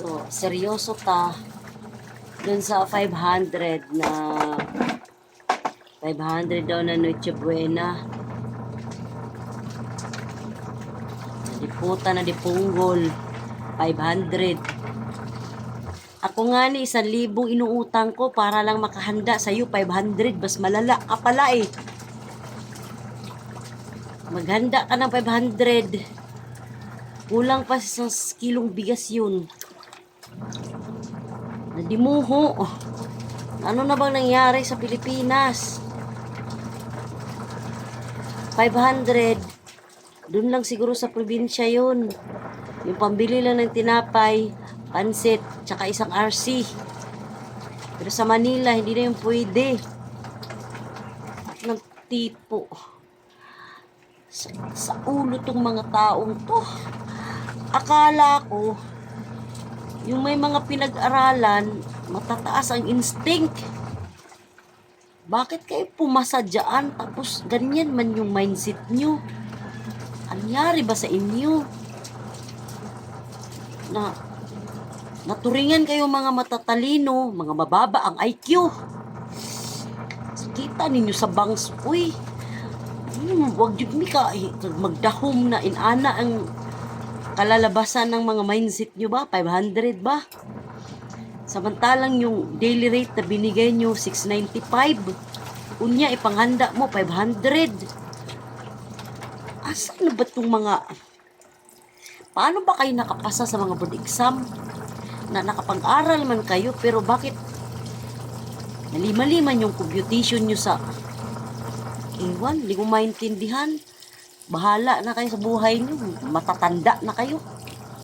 So, seryoso ta. Dun sa 500 na 500 daw na Noche Buena. Nadiputa na di punggol. 500. Ako nga ni, isang libong inuutang ko para lang makahanda sa'yo, 500. Bas malala ka pala eh. Maghanda ka ng 500. Kulang pa sa isang kilong bigas yun. Nadimuho. Ano na bang nangyari sa Pilipinas? 500. Doon lang siguro sa probinsya yun. Yung pambili lang ng tinapay, pansit, tsaka isang RC. Pero sa Manila, hindi na yung pwede. Ng tipo. Sa, sa ulo tong mga taong to. Akala ko, yung may mga pinag-aralan, matataas ang instinct. Bakit kayo pumasa dyan? Tapos ganyan man yung mindset nyo. Anyari ba sa inyo? Na naturingan kayo mga matatalino, mga mababa ang IQ. Kita ninyo sa bangs, uy. Hmm, wag jud mi ka magdahom na inana ang kalalabasan ng mga mindset nyo ba? 500 ba? Samantalang yung daily rate na binigay nyo, 695. Unya, ipanghanda mo, 500. Asan na ba itong mga... Paano ba kayo nakapasa sa mga board exam? Na nakapag-aral man kayo, pero bakit nalima-liman yung computation nyo sa... Ewan, hindi ko maintindihan. Bahala na kayo sa buhay nyo. Matatanda na kayo.